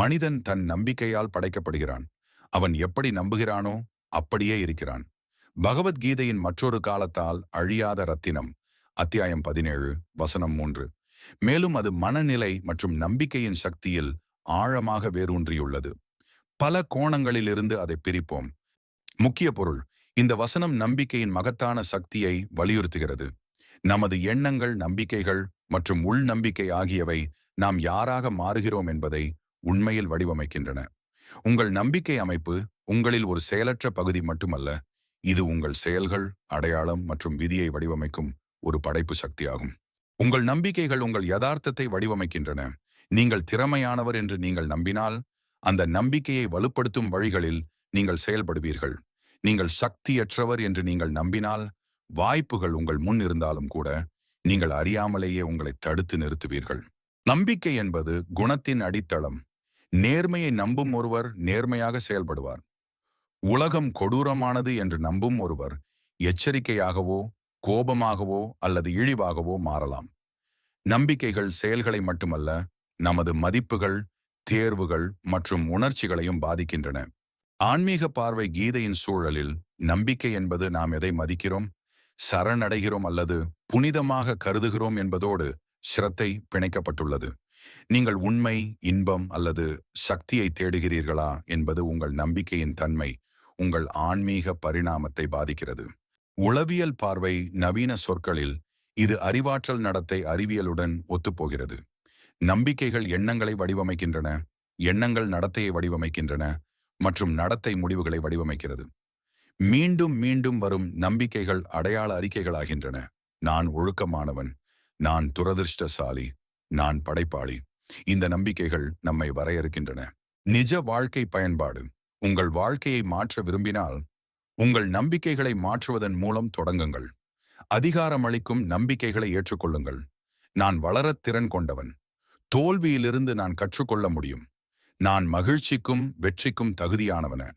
மனிதன் தன் நம்பிக்கையால் படைக்கப்படுகிறான். அவன் எப்படி நம்புகிறானோ அப்படியே இருக்கிறான். பகவத்கீதையின் மற்றொரு காலத்தால் அழியாத ரத்தினம் அத்தியாயம் பதினேழு வசனம் மூன்று. மேலும் அது மனநிலை மற்றும் நம்பிக்கையின் சக்தியில் ஆழமாக வேரூன்றியுள்ளது. பல கோணங்களிலிருந்து அதை பிரிப்போம். முக்கிய பொருள் இந்த வசனம் நம்பிக்கையின் மகத்தான சக்தியை வலியுறுத்துகிறது. நமது எண்ணங்கள் நம்பிக்கைகள் மற்றும் உள் நம்பிக்கை ஆகியவை நாம் யாராக மாறுகிறோம் என்பதை உண்மையில் வடிவமைக்கின்றன. உங்கள் நம்பிக்கை அமைப்பு உங்களில் ஒரு செயலற்ற பகுதி மட்டுமல்ல இது உங்கள் செயல்கள் அடையாளம் மற்றும் விதியை வடிவமைக்கும் ஒரு படைப்பு சக்தியாகும். உங்கள் நம்பிக்கைகள் உங்கள் யதார்த்தத்தை வடிவமைக்கின்றன. நீங்கள் திறமையானவர் என்று நீங்கள் நம்பினால் அந்த நம்பிக்கையை வலுப்படுத்தும் வழிகளில் நீங்கள் செயல்படுவீர்கள். நீங்கள் சக்தியற்றவர் என்று நீங்கள் நம்பினால் வாய்ப்புகள் உங்கள் முன் இருந்தாலும் கூட நீங்கள் அறியாமலேயே உங்களை தடுத்து நிறுத்துவீர்கள். நம்பிக்கை என்பது குணத்தின் அடித்தளம். நேர்மையை நம்பும் ஒருவர் நேர்மையாக செயல்படுவார். உலகம் கொடூரமானது என்று நம்பும் ஒருவர் எச்சரிக்கையாகவோ கோபமாகவோ அல்லது இழிவாகவோ மாறலாம். நம்பிக்கைகள் செயல்களை மட்டுமல்ல நமது மதிப்புகள் தேர்வுகள் மற்றும் உணர்ச்சிகளையும் பாதிக்கின்றன. ஆன்மீக பார்வை கீதையின் சூழலில் நம்பிக்கை என்பது நாம் எதை மதிக்கிறோம்? சரணடைகிறோம் அல்லது புனிதமாக கருதுகிறோம் என்பதோடு ஸ்ரத்தை பிணைக்கப்பட்டுள்ளது. நீங்கள் உண்மை இன்பம் அல்லது சக்தியை தேடுகிறீர்களா என்பது உங்கள் நம்பிக்கையின் தன்மை உங்கள் ஆன்மீக பரிணாமத்தை பாதிக்கிறது. உளவியல் பார்வை நவீன சொற்களில் இது அறிவாற்றல் நடத்தை அறிவியலுடன் ஒத்துப்போகிறது. நம்பிக்கைகள் எண்ணங்களை வடிவமைக்கின்றன எண்ணங்கள் நடத்தையை வடிவமைக்கின்றன மற்றும் நடத்தை முடிவுகளை வடிவமைக்கிறது. மீண்டும் மீண்டும் வரும் நம்பிக்கைகள் அடையாள அறிக்கைகளாகின்றன. நான் ஒழுக்கமானவன் நான் துரதிருஷ்டசாலி நான் படைப்பாளி. இந்த நம்பிக்கைகள் நம்மை வரையறுக்கின்றன. நிஜ வாழ்க்கை பயன்பாடு. உங்கள் வாழ்க்கையை மாற்ற விரும்பினால் உங்கள் நம்பிக்கைகளை மாற்றுவதன் மூலம் தொடங்குங்கள். அதிகாரமளிக்கும் நம்பிக்கைகளை ஏற்றுக்கொள்ளுங்கள். நான் வளரத் திறன் கொண்டவன். தோல்வியிலிருந்து நான் கற்றுக்கொள்ள முடியும். நான் மகிழ்ச்சிக்கும் வெற்றிக்கும் தகுதியானவன.